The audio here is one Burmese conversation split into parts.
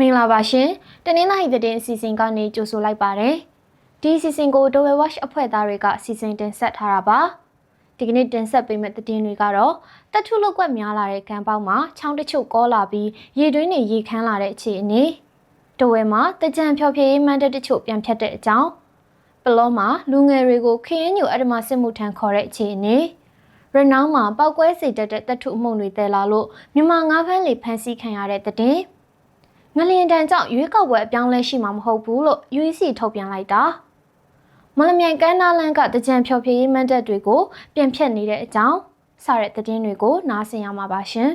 မင်္ဂလာပါရှင်တနင်္လာရီသတင်းအစီအစဉ်ကနေကြိုဆိုလိုက်ပါတယ်ဒီအစီအစဉ်ကို Dove Watch အဖွဲ့သားတွေကစီစဉ်တင်ဆက်ထားတာပါဒီကနေ့တင်ဆက်ပေးမယ့်သတင်းတွေကတော့တက်ထုလောက်ကွက်များလာတဲ့ကံပေါက်မှာချောင်းတချို့ကောလာပြီးရေတွင်းတွေရေခမ်းလာတဲ့အခြေအနေတဝဲမှာတကြံဖြော်ဖြေရေးမှန်းတဲ့တချို့ပြန်ဖြတ်တဲ့အကြောင်းပလောမှာလူငယ်တွေကိုခရင်ညိုအဓမ္မစစ်မှုထမ်းခေါ်တဲ့အခြေအနေရနောင်းမှာပောက်ကွဲစေတတ်တဲ့တပ်ထုအမှုန့်တွေတဲလာလို့မြန်မာငါးဖမ်းလေဖမ်းဆီးခံရတဲ့တဲ့တ င်ငလျင်တန်ကြောင့်ရွေးကောက်ပွဲအပြောင်းလဲရှိမှာမဟုတ်ဘူးလို့ UEC ထုတ်ပြန်လိုက်တာမလမြိုင်ကမ်းနားလန်းကတကြံဖြော်ဖြေရေးမန်တပ်တွေကို ပြန်ဖြတ်နေတဲ့အကြောင်းစတဲ့သတင်းတွေကိုနားဆင်ရမှာပါရှင်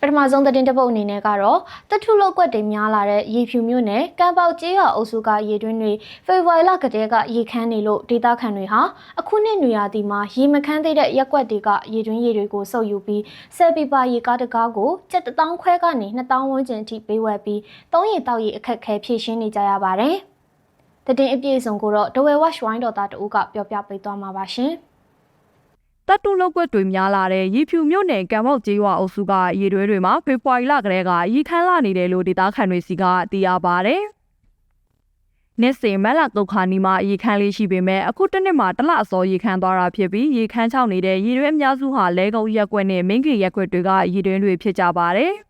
ပထမဆုံးသတင်းတစ်ပုဒ်အနေနဲ့ကတော့တထုလောက်ကွက်တွေများလာတဲ့ရေဖြူမြို့နယ်ကံပေါက်ကျေးရွာအုပ်စုကရေတွင်းတွေဖေဖော်ဝါရီလကတည်းကရေခမ်းနေလို့ဒေသခံတွေဟာအခုနှစ်နွေရာသီမှာရေမခမ်းသေးတဲ့ရက်ကွက်တွေကရေတွင်းရေတွေကိုစုပ်ယူပြီးဆယ်ပီပါရေကားတကားကိုကျပ်တထောင်ခွဲကနေ2000ဝန်းကျင်ထိပေးဝယ်ပြီးသုံးရီတောက်ရီအခက်ခဲဖြည့်ရှင်းနေကြရပါတယ်။တတင်အပြည့်အစုံကိုတော့ဒဝဲဝက်ရှ်ဝိုင်းတော်သားတဦးကပြောပြပေးသွားမှာပါရှင်။ တပ်တုလောက်ွက်တွေများလာတဲ့ရေဖြူမြို့နယ်ကံမောက်ကျေးရွာအုပ်စုကရေတွဲတွေမှာဖေဖော်ဝါရီလကတည်းကရေခမ်းလာနေတယ်လို့ဒေသခံတွေစီကသိရပါဗျ။နေ့စဉ်မက်လာဒုက္ခနီမှာရေခမ်းလေးရှိပေမဲ့အခုတစ်နှစ်မှာတစ်လအစောရေခမ်းသွားတာဖြစ်ပြီးရေခမ်းချောင်းနေတဲ့ရေတွဲအများစုဟာလဲကုန်းရက်ကွက်နဲ့မင်းကြီးရက်ကွက်တွေကရေတွင်းတွေဖြစ်ကြပါတယ်။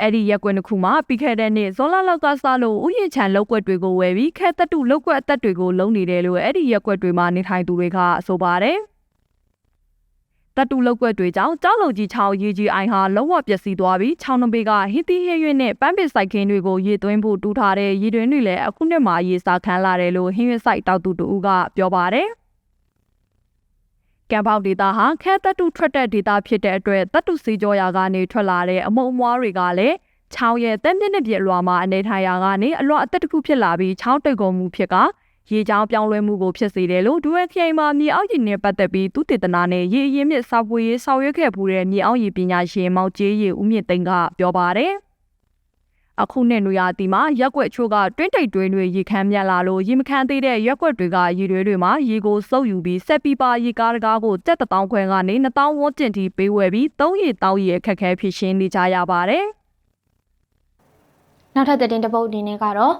အဲ့ဒီရက်ကွက်တစ်ခုမှာပြီးခဲ့တဲ့နှစ်ဇော်လာလောက်ကစားလို့ဥယျာဉ်ချံလောက်ကွက်တွေကိုဝယ်ပြီးခဲတက်တုလောက်ကွက်အသက်တွေကိုလုံနေတယ်လို့အဲ့ဒီရက်ကွက်တွေမှာနေထိုင်သူတွေကဆိုပါတယ်။ တပ်တူလောက်ကွက်တွေကြောင့်ကြောက်လုံကြီးချောင်းရေကြီးအိုင်ဟာလုံးဝပျက်စီးသွားပြီးချောင်းနှပေကဟင်းသီးဟင်းရွက်နဲ့ပန်းပစ်စိုက်ခင်းတွေကိုရေသွင်းဖို့တူးထားတဲ့ရေတွင်းတွေလည်းအခုနှစ်မှာရေစာခန်းလာတယ်လို့ဟင်းရွက်စိုက်တောက်သူတူကပြောပါတယ်ကံပေါက်ဒေတာဟာခဲတပ်တုထွက်တဲ့ဒေတာဖြစ်တဲ့အတွက်တပ်တုစီကြောရာကနေထွက်လာတဲ့အမုံအမွားတွေကလည်းချောင်းရဲ့တက်မြင့်တဲ့ပြည့်အလွာမှာအနေထိုင်ရာကနေအလွာအသက်တစ်ခုဖြစ်လာပြီးချောင်းတိတ်ကုန်မှုဖြစ်က ရေချောင်းပြောင်းလဲမှုကိုဖြစ်စေတယ်လို့ဒူဝဲခရိုင်မှာမြေအောက်ရေနဲ့ပတ်သက်ပြီးသူတည်တနာနဲ့ရေအရင်မြစ်စာပွေရေးဆောင်ရွက်ခဲ့ဖူးတဲ့မြေအောက်ရေပညာရှင်မောင်ကျေးရေဦးမြင့်သိန်းကပြောပါတယ်အခုနှစ်နွေရာသီမှာရက်ွက်ချို့ကတွင်းတိတ်တွင်းတွေရေခမ်းမြက်လာလို့ရေမခမ်းသေးတဲ့ရက်ွက်တွေကရေတွေတွေမှာရေကိုစုပ်ယူပြီးဆက်ပီပါရေကားတကားကိုတက်တောင်းခွဲကနေ2000ဝန်းကျင်ထိပေးဝယ်ပြီး3ရေတောင်းရေအခက်ခဲဖြစ်ရှင်းနေကြရပါတယ်နောက်ထပ်သတင်းတစ်ပုဒ်အနေနဲ့ကတော့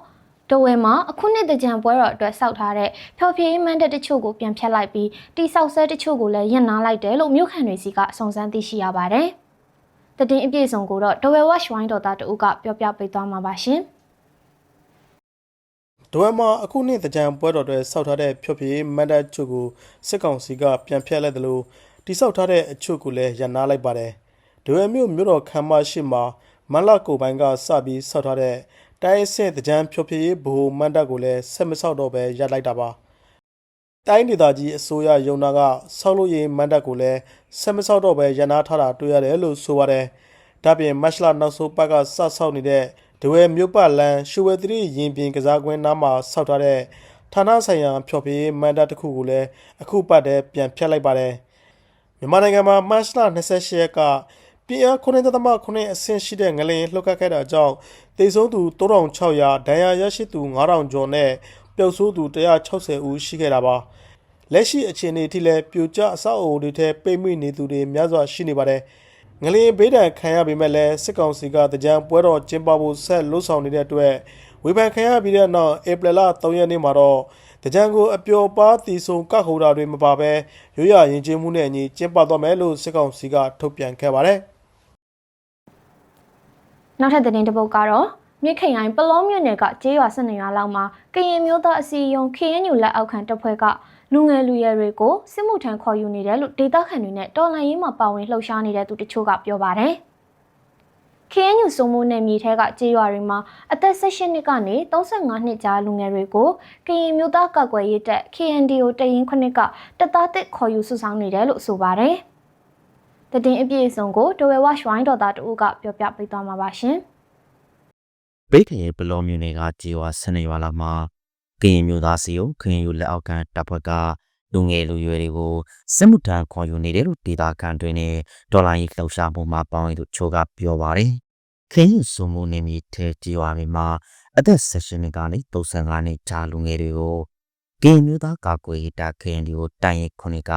တဝဲမှာအခုနှစ်တကြံပွဲတော်အတွက်စောက်ထားတဲ့ဖျော်ဖြေရေးမန်းတက်တချို့ကိုပြန်ဖြတ်လိုက်ပြီးတိဆောက်ဆဲတချို့ကိုလည်းရပ်နားလိုက်တယ်လို့မြို့ခံတွေစီကစုံစမ်းသိရှိရပါတယ်။တတင်အပြည့်စုံကိုတော့တဝဲဝက်ရှ်ဝိုင်းတော်သားတဦးကပြောပြပေးသွားမှာပါရှင်။ဒဝဲမှာအခုနှစ်တကြံပွဲတော်တွေစောက်ထားတဲ့ဖြို့ဖြေမန်ဒတ်ချုပ်ကိုစစ်ကောင်စီကပြန်ဖျက်လိုက်တယ်လို့တိစောက်ထားတဲ့အချုပ်ကိုလည်းရန်နာလိုက်ပါတယ်ဒဝဲမြို့မြို့တော်ခမ်းမရှိမှာမန်လာကိုပိုင်းကစပြီးစောက်ထားတဲ့ တိုင်းအဆင့်တကြံဖြို့ဖြေဘိုမန်ဒတ်ကိုလည်းဆက်မဆောက်တော့ပဲရပ်လိုက်တာပါတိုင်းဒေသကြီးအစိုးရယုံနာကဆောက်လို့ရေးမန်ဒတ်ကိုလည်းဆက်မဆောက်တော့ပဲရန်နာထားတာတွေ့ရတယ်လို့ဆိုပါတယ်ဒါပြင်မတ်လနောက်ဆုံးပတ်ကစဆောက်နေတဲ့ဒဝဲမြို့ပတ်လန်ရှူဝဲသတိရင်ပြင်ကစားကွင်းနားမှာဆောက်ထားတဲ့ဌာနဆိုင်ရာဖျော်ဖြေမန်ဒတ်တစ်ခုကိုလည်းအခုပတ်တည်းပြန်ဖျက်လိုက်ပါတယ်မြန်မာနိုင်ငံမှာမတ်လ28ရက်က ပြည်အား9.9အဆင့်ရှိတဲ့ငလျင်လှုပ်ခတ်ခဲ့တာကြောင့်တေဆုံးသူ3600ဒဏ်ရာရရှိသူ9000ကျော်နဲ့ပျောက်ဆိုးသူ160ဦးရှိခဲ့တာပါလက်ရှိအခြေအနေအထိလည်းပြိုကျအဆောက်အအုံတွေထဲပိတ်မိနေသူတွေများစွာရှိနေပါတယ်ငလျင်ဘေးဒဏ်ခံရပေမဲ့လည်းစစ်ကောင်စီကတကြံပွဲတော်ကျင်းပဖို့ဆက်လှုပ်ဆောင်နေတဲ့အတွက်ဝေဖန်ခံရပြီးတဲ့နောက်ဧပြီလ3ရက်နေ့မှာတော့တကြံကိုအပျော်ပါးတီဆုံကခုံတာတွေမပါဘဲရိုးရရင်ချင်းမှုနဲ့အညီကျင်းပသွားမယ်လို့စစ်ကောင်စီကထုတ်ပြန်ခဲ့ပါတယ် နောက်ထပ်သတင်းတစ်ပုဒ်ကတော့မြစ်ခိန်တိုင်းပလောမြို့နယ်ကကျေးရွာ၁၂ရွာလောက်မှာကရင်မျိုးသားအစည်းအရုံး KNU လက်အောက်ခံတပ်ဖွဲ့ကလူငယ်လူရွယ်တွေကိုစစ်မှုထမ်းခေါ်ယူနေတယ်လို့ဒေသခံတွေနဲ့တော်လှန်ရေးမှာပါဝင်လှုပ်ရှားနေတဲ့သူတချို့ကပြောပါတယ်။ KNU စုံမိုးနယ်မြေထဲကကျေးရွာတွေမှာအသက်16နှစ်ကနေ35နှစ်ကြားလူငယ်တွေကိုကရင်မျိုးသားကောက်ွယ်ရေးတပ် KNDO တရင်ခုနှစ်ကတပ်သားတစ်ခေါ်ယူစုဆောင်နေတယ်လို့ဆိုပါတယ်။ တတင်အပြည့်အစုံကိုဒဝဲဝရွှိုင်းတော်သားတဦးကပြောပြပေးသွားမှာပါရှင်။ဘေးခရင်ဘလောမျိုးနယ်ကကြေဝါဆနေရွာလာမှာကရင်မျိုးသားစီယုံခရင်ယူလက်အောက်ခံတပ်ဖွဲ့ကလူငယ်လူရွယ်တွေကိုစစ်မှုထမ်းခေါ်ယူနေတယ်လို့ဒေတာခံတွေနဲ့ဒေါ်လာကြီးလှုပ်ရှားမှုမှာပေါင်းရသူချိုးကပြောပါတယ်။ခရင်ယူစုံမှုနေမီထဲကြေဝါတွေမှာအသက်16နှစ်ကနေ35နှစ်ကြားလူငယ်တွေကို ကရင်မျိုးသားကာကွယ်ရေးတပ်ခရင်ဒီကိုတိုင်ရခုနှစ်က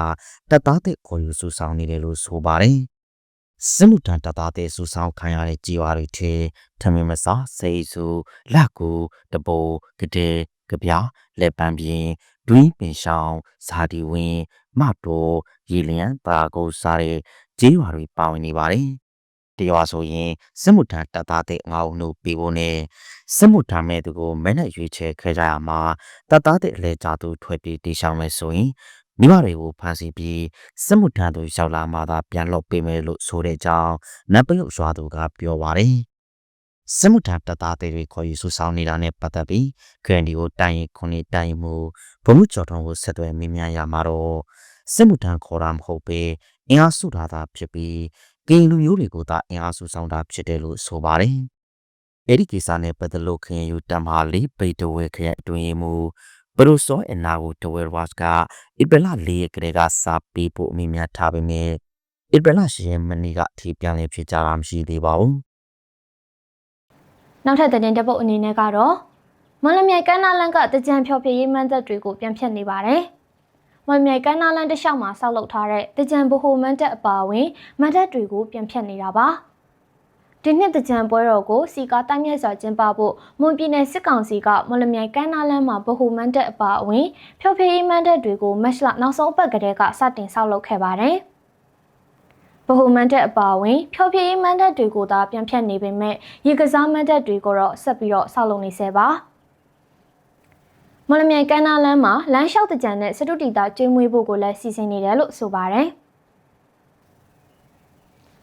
တပ်သားတဲ့ခေါ်ယူစုဆောင်နေတယ်လို့ဆိုပါတယ်။စစ်မှုထမ်းတပ်သားတွေစူဆောင်းခံရတဲ့ကြေးဝါတွေထဲထမင်းမစားစိတ်ဆူလက်ကူတပိုးကတဲ့ကပြားလက်ပန်းပြင်းဒွင်းပင်ရှောင်းဇာတိဝင်းမတော်ရေလျံပါကုတ်စားတဲ့ကြေးဝါတွေပါဝင်နေပါတယ် တရွာဆိုရင်စစ်မှုထမ်းတပ်သားတွေငါးဦးတို့ပြီးဖို့နဲ့စစ်မှုထမ်းမဲ့သူကိုမဲနဲ့ရွေးချယ်ခဲ့ကြရမှာတပ်သားတွေအလဲကြသူထွက်ပြေးတေရှောင်းမယ်ဆိုရင်မိမတွေကိုဖမ်းဆီးပြီးစစ်မှုထမ်းသူရောက်လာမှသာပြန်လွတ်ပေးမယ်လို့ဆိုတဲ့အကြောင်းနတ်ပရုတ်ရွာသူကပြောပါတယ်စစ်မှုထမ်းတပ်သားတွေခေါ်ယူဆူဆောင်းနေတာနဲ့ပတ်သက်ပြီးခရန်ဒီကိုတိုင်ရင်ခုနှစ်တိုင်ရင်မူဗမှုကျော်ထုံးကိုဆက်သွယ်မိမြန်ရမှာတော့စစ်မှုထမ်းခေါ်တာမဟုတ်ပဲအင်အားစုထားတာဖြစ်ပြီး ကရင်လူမျိုးတွေကိုသာအင်အားစုဆောင်တာဖြစ်တယ်လို့ဆိုပါတယ်အဲ့ဒီကိစ္စနဲ့ပတ်သက်လို့ခရင်ယူတမ်ဟာလေးပိတ်တဝဲခရဲ့အတွင်မူပရိုဆိုအနာကိုတဝဲဝတ်ကဣပလာလေးကလေးကစာပေးဖို့အမိများထားပေမဲ့ဣပလာရှင်မနီကအထီးပြန်လည်ဖြစ်ကြတာမရှိသေးပါဘူးနောက်ထပ်သတင်းတစ်ပုဒ်အနေနဲ့ကတော့မွန်လမြိုင်ကမ်းနားလန်ကတကြံဖြော်ဖြည့်ရေးမှန်းသက်တွေကိုပြန်ဖြတ်နေပါတယ်။ မွန်လမြိုင်ကမ်းနားလန်တစ်လျှောက်မှာဆောက်လုပ်ထားတဲ့တကြံဗဟိုမှန်းသက်အပါအဝင်မှန်းသက်တွေကိုပြန်ဖြတ်နေတာပါ။ဒီနှစ်တကြံပွဲတော်ကိုစီကာတိုင်းမြတ်စွာကျင်းပဖို့မွန်ပြည်နယ်စစ်ကောင်စီကမွန်လမြိုင်ကမ်းနားလန်မှာဗဟိုမှန်းသက်အပါအဝင်ဖြော်ဖြည့်ရေးမှန်းသက်တွေကိုမတ်လနောက်ဆုံးပတ်ကတည်းကစတင်ဆောက်လုပ်ခဲ့ပါတယ်။ဗဟိုမန်တက်အပါအဝင်ဖြောပြရေးမန်တက်တွေကိုသာပြန်ဖြတ်နေပေမဲ့ရေကစားမန်တက်တွေကိုတော့ဆက်ပြီးတော့ဆောက်လုပ်နေဆဲပါ မလမြိုင်ကမ်းနားလမ်းမှာလမ်းလျှောက်တကြံနဲ့စတုတီတာကျွေးမွေးဖို့ကိုလည်းစီစဉ်နေတယ်လို့ဆိုပါတယ်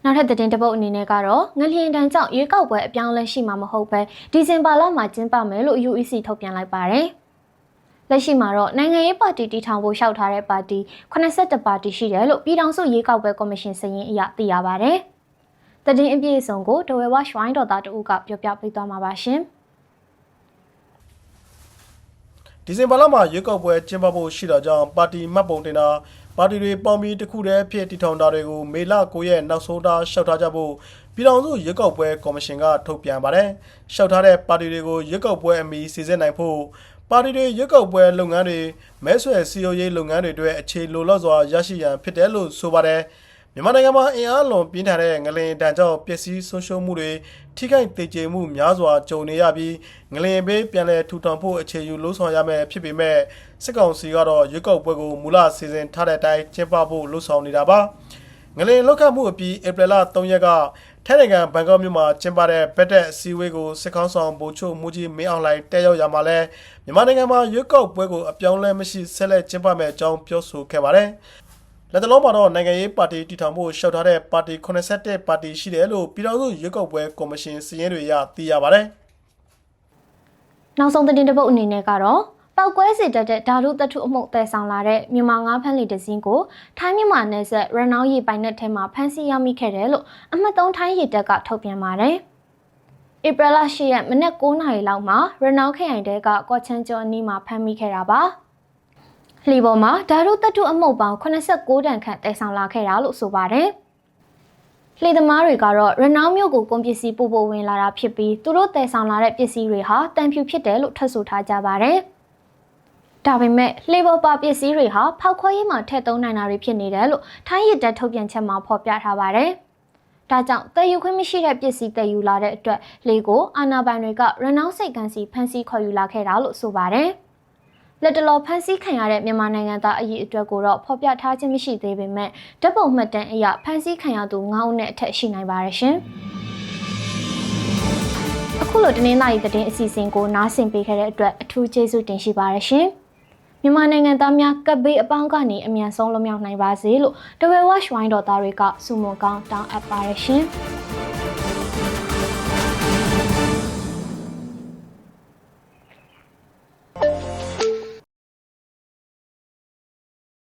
နောက်ထပ်သတင်းတစ်ပုဒ်အနေနဲ့ကတော့ငလျင်တန်းကြောင့်ရွေးကောက်ပွဲအပြောင်းအလဲရှိမှာမဟုတ်ပဲဒီဇင်ဘာလမှာကျင်းပမယ်လို့ UEC ထုတ်ပြန်လိုက်ပါတယ်။လက်ရှိမှာတော့နိုင်ငံရေးပါတီတည်ထောင်ဖို့လျှောက်ထားတဲ့ပါတီ82ပါတီရှိတယ်လို့ပြည်ထောင်စုရွေးကောက်ပွဲကော်မရှင်စရင်းအရသိရပါဗျ။တည်င်းအပြည့်အစုံကိုဒဝဲဝရွှိုင်းတော်သားတို့ကပြောပြပေးသွားမှာပါရှင်။ ဒီဇင်ဘာလမှာရွေးကောက်ပွဲကျင်းပဖို့ရှိတာကြောင့်ပါတီမှတ်ပုံတင်တာပါတီတွေပေါင်းပြီးတစ်ခုတည်းဖြစ်တည်ထောင်တာတွေကိုမေလ9ရက်နောက်ဆုံးထားရှောက်ထားကြဖို့ပြည်ထောင်စုရွေးကောက်ပွဲကော်မရှင်ကထုတ်ပြန်ပါတယ်။ရှောက်ထားတဲ့ပါတီတွေကိုရွေးကောက်ပွဲအမီစီစဉ်နိုင်ဖို့ပါတီတွေရွေးကောက်ပွဲလုပ်ငန်းတွေမဲဆွယ်စီယိုရေးလုပ်ငန်းတွေအတွက်အခြေလိုလောက်စွာရရှိရန်ဖြစ်တယ်လို့ဆိုပါတယ်။ မြန်မာနိုင်ငံမှာအင်အားလွန်ပြင်းထန်တဲ့ငလင်တန်ကြောင့်ပျက်စီးဆုံးရှုံးမှုတွေထိခိုက်ဒေကျေမှုများစွာကြုံနေရပြီးငလင်ဘေးပြန်လည်ထူထောင်ဖို့အခြေယူလို့ဆောင်ရမယ်ဖြစ်ပေမဲ့စစ်ကောင်စီကတော့ရွေးကောက်ပွဲကိုမူလစီစဉ်ထားတဲ့အတိုင်းကျင်းပဖို့လှုံ့ဆော်နေတာပါငလင်လောက်ခတ်မှုအပြီးဧပြီလ3ရက်ကထိုင်းနိုင်ငံဘန်ကောက်မြို့မှာကျင်းပတဲ့ဘက်တက်အစည်းအဝေးကိုစစ်ကောင်ဆောင်ဗိုလ်ချုပ်မူကြီးမင်းအောင်လှိုင်တက်ရောက်ရမှာလဲမြန်မာနိုင်ငံမှာရွေးကောက်ပွဲကိုအပြောင်းလဲမရှိဆက်လက်ကျင်းပမယ်အကြောင်းပြောဆိုခဲ့ပါတယ် လက်တလုံးမှာတော့နိုင်ငံရေးပါတီတည်ထောင်ဖို့ရှောက်ထားတဲ့ပါတီ87ပါတီရှိတယ်လို့ပြည်ထောင်စုရွေးကောက်ပွဲကော်မရှင်စီရင်တွေရသိရပါတယ်နောက်ဆုံးသတင်းတစ်ပုဒ်အနေနဲ့ကတော့ပောက်ကွဲစေတတ်တဲ့ဓာတုတထုအမှုတည်ဆောင်လာတဲ့မြန်မာငါးဖမ်းလီတစင်းကိုထိုင်းမြန်မာနယ်စပ်ရနောင်းရီပိုင်နက်ထဲမှာဖမ်းဆီးရမိခဲ့တယ်လို့အမှတ်3ထိုင်းရီတပ်ကထုတ်ပြန်ပါတယ်။ဧပြီလ10ရက်မနက်9:00နာရီလောက်မှာရနောင်းခရိုင်တဲကကော့ချန်းကျော်အနီးမှာဖမ်းမိခဲ့တာပါ။ လှီပေါ်မှာဓာတုတထုအမှုပေါင်း89တန်ခန့်တည်ဆောင်လာခဲ့တာလို့ဆိုပါတယ်။လှေသမားတွေကတော့ရနောင်းမြို့ကိုကုန်ပစ္စည်းပို့ပို့ဝင်လာတာဖြစ်ပြီးသူတို့တည်ဆောင်လာတဲ့ပစ္စည်းတွေဟာတန်ဖြူဖြစ်တယ်လို့ထွက်ဆိုထားကြပါတယ်။ဒါပေမဲ့လှေပေါ်ပါပစ္စည်းတွေဟာဖောက်ခွဲရေးမှာထည့်သုံးနိုင်တာတွေဖြစ်နေတယ်လို့ထိုင်းရစ်တပ်ထုတ်ပြန်ချက်မှာဖော်ပြထားပါတယ်။ဒါကြောင့်တည်ယူခွင့်မရှိတဲ့ပစ္စည်းတည်ယူလာတဲ့အတွက်လေကိုအာနာပိုင်တွေကရနောင်းစိတ်ကန်စီဖမ်းဆီးခေါ်ယူလာခဲ့တာလို့ဆိုပါတယ်။ လက်တလောဖမ်းဆီးခံရတဲ့မြန်မာနိုင်ငံသားအရေးအတွက်ကိုတော့ဖော်ပြထားခြင်းမရှိသေးပေမဲ့ဓာတ်ပုံမှတ်တမ်းအရဖမ်းဆီးခံရသူ9ဦးနဲ့အထက်ရှိနိုင်ပါတယ်ရှင်။အခုလိုတင်းနှင်းသားရီသတင်းအစီအစဉ်ကိုနားဆင်ပေးခဲ့တဲ့အတွက်အထူးကျေးဇူးတင်ရှိပါတယ်ရှင်။မြန်မာနိုင်ငံသားများကပ်ဘေးအပေါင်းကနေအမြန်ဆုံးလွတ်မြောက်နိုင်ပါစေလို့တဝဲဝါရှ်ဝိုင်းတော်သားတွေကစုမုံကောင်းတောင်းအပ်ပါရရှင်။